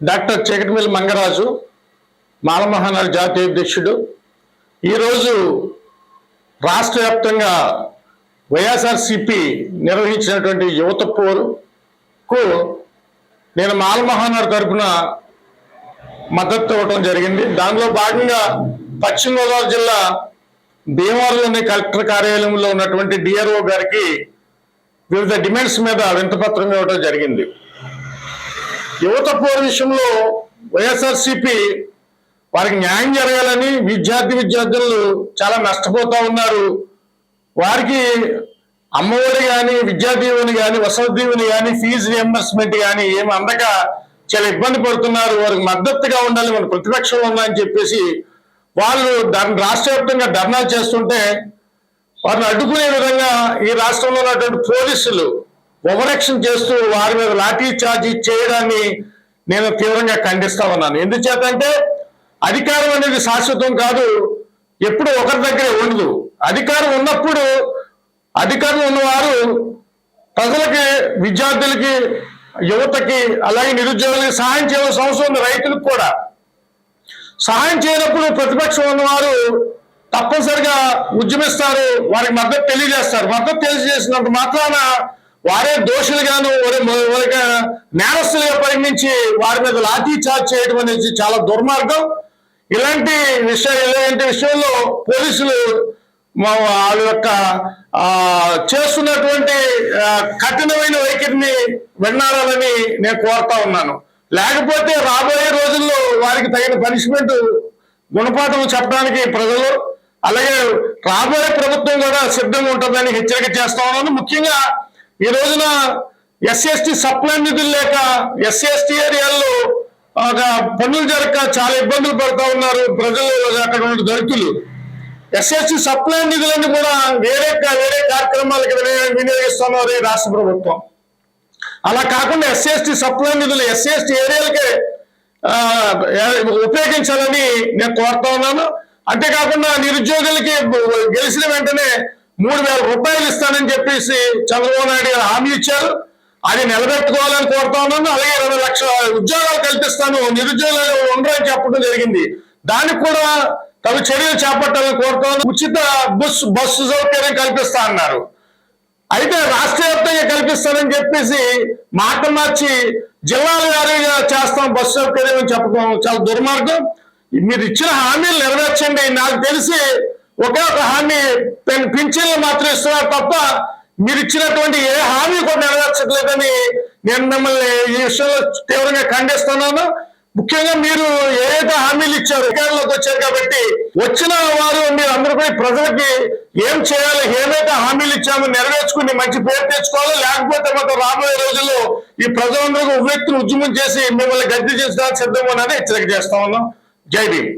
Doctor చీకటిమిల్లి Mangaraju Mala Mahanadu జాతీయ అధ్యక్షుడు. ఈరోజు రాష్ట్ర వ్యాప్తంగా వైఎస్ఆర్సిపి నిర్వహించినటువంటి యువత పోరుకు నేను మాలమహానాడు తరపున మద్దతు ఇవ్వడం జరిగింది. దానిలో భాగంగా పశ్చిమ గోదావరి జిల్లా భీమవరంలోని కలెక్టర్ కార్యాలయంలో ఉన్నటువంటి డిఆర్ఓ గారికి వివిధ డిమాండ్స్ మీద వింతపత్రం ఇవ్వడం జరిగింది. యువత పోరు విషయంలో వైఎస్ఆర్సిపి వారికి న్యాయం జరగాలని విద్యార్థి విద్యార్థులు చాలా నష్టపోతూ ఉన్నారు. వారికి అమ్మఒడి కానీ విద్యాదీవుని కానీ వసతీవుని కానీ ఫీజు రియంబర్స్మెంట్ కానీ ఏమి అందక చాలా ఇబ్బంది పడుతున్నారు. వారికి మద్దతుగా ఉండాలి మన ప్రతిపక్షంలో ఉందని చెప్పేసి వాళ్ళు దాని రాష్ట్ర వ్యాప్తంగా ధర్నాలు చేస్తుంటే వారిని అడ్డుకునే విధంగా ఈ రాష్ట్రంలో ఉన్నటువంటి పోలీసులు ఓవరాక్షన్ చేస్తూ వారి మీద లాఠీ చార్జీ చేయడాన్ని నేను తీవ్రంగా ఖండిస్తా ఉన్నాను. ఎందుచేతంటే అధికారం అనేది శాశ్వతం కాదు. ఎప్పుడు ఒకరి దగ్గరే ఉండదు. అధికారం ఉన్నప్పుడు అధికారం ఉన్నవారు ప్రజలకి విద్యార్థులకి యువతకి అలాగే నిరుద్యోగులకి సహాయం చేయవలసిన అవసరం ఉంది రైతులకు కూడా. సహాయం చేయనప్పుడు ప్రతిపక్షం ఉన్నవారు తప్పనిసరిగా ఉద్యమిస్తారు వారికి మద్దతు తెలియజేస్తారు. మద్దతు తెలియజేసినంత మాత్రాన వారే దోషులుగాను వారి నేరస్తులుగా పరిగణించి వారి మీద లాఠీ చార్జ్ చేయడం అనేది చాలా దుర్మార్గం. ఇలాంటి విషయం ఇలాంటి విషయంలో పోలీసులు మా వాళ్ళ యొక్క ఆ, చేస్తున్నటువంటి కఠినమైన వైఖరిని విన్నారాలని నేను కోరుతా ఉన్నాను. లేకపోతే రాబోయే రోజుల్లో వారికి తగిన పనిష్మెంట్ గుణపాఠం చెప్పడానికి ప్రజలు అలాగే రాబోయే ప్రభుత్వం కూడా సిద్ధంగా ఉంటుందని హెచ్చరిక చేస్తా ఉన్నాను. ముఖ్యంగా ఈ రోజున ఎస్సీ సప్లై నిధులు లేక ఎస్సీ ఏరియాల్లో ఒక పన్నులు జరగక చాలా ఇబ్బందులు పడుతూ ఉన్నారు ప్రజలు అక్కడ ఉన్న దళితులు. ఎస్ఎస్సి సప్లై నిధులన్నీ కూడా వేరే వేరే కార్యక్రమాలకి వినియోగిస్తున్నారు రాష్ట్ర ప్రభుత్వం. అలా కాకుండా ఎస్సీ సప్లై నిధులు ఎస్సీఎస్టీ ఏరియాలకే ఉపయోగించాలని నేను కోరుతా ఉన్నాను. అంతేకాకుండా నిరుద్యోగులకి గెలిచిన వెంటనే మూడు వేల రూపాయలు ఇస్తానని చెప్పేసి చంద్రబాబు నాయుడు గారు హామీ ఇచ్చారు. అది నిలబెట్టుకోవాలని కోరుతా ఉన్నాను. అలాగే ఇరవై లక్షల ఉద్యోగాలు కల్పిస్తాను. నిరుద్యోగాలు ఉండరని చెప్పడం జరిగింది. దానికి కూడా తగు చర్యలు చేపట్టాలని కోరుతాను ఉచిత బస్సు బస్సు సౌకర్యం కల్పిస్తా అన్నారు. అయితే రాష్ట్ర వ్యాప్తంగా కల్పిస్తానని చెప్పేసి మాట మార్చి జిల్లాల వారీగా చేస్తాం బస్సు సౌకర్యం అని చెప్పడం చాలా దుర్మార్గం. మీరు ఇచ్చిన హామీలు నెరవేర్చండి. నాకు తెలిసి ఒకే ఒక హామీ పెన్- పింఛన్లు మాత్రం ఇస్తున్నారు తప్ప మీరు ఇచ్చినటువంటి ఏ హామీ కూడా నెరవేర్చట్లేదని నేను మిమ్మల్ని ఈ విషయంలో తీవ్రంగా ఖండిస్తున్నాను. ముఖ్యంగా మీరు ఏదైతే హామీలు ఇచ్చారు అధికారంలోకి వచ్చారు కాబట్టి వచ్చిన వారు మీరు అందరూ ప్రజలకి ఏం చేయాలి ఏమైతే హామీలు ఇచ్చామో నెరవేర్చుకుని మంచి పేరు తెచ్చుకోవాలి. లేకపోతే మాత్రం రాబోయే రోజుల్లో ఈ ప్రజలందరూ వ్యక్తులు ఉద్యమం చేసి మిమ్మల్ని గద్దె చేసడానికి సిద్ధం అని హెచ్చరిక చేస్తా ఉన్నాం. జై భీమ్.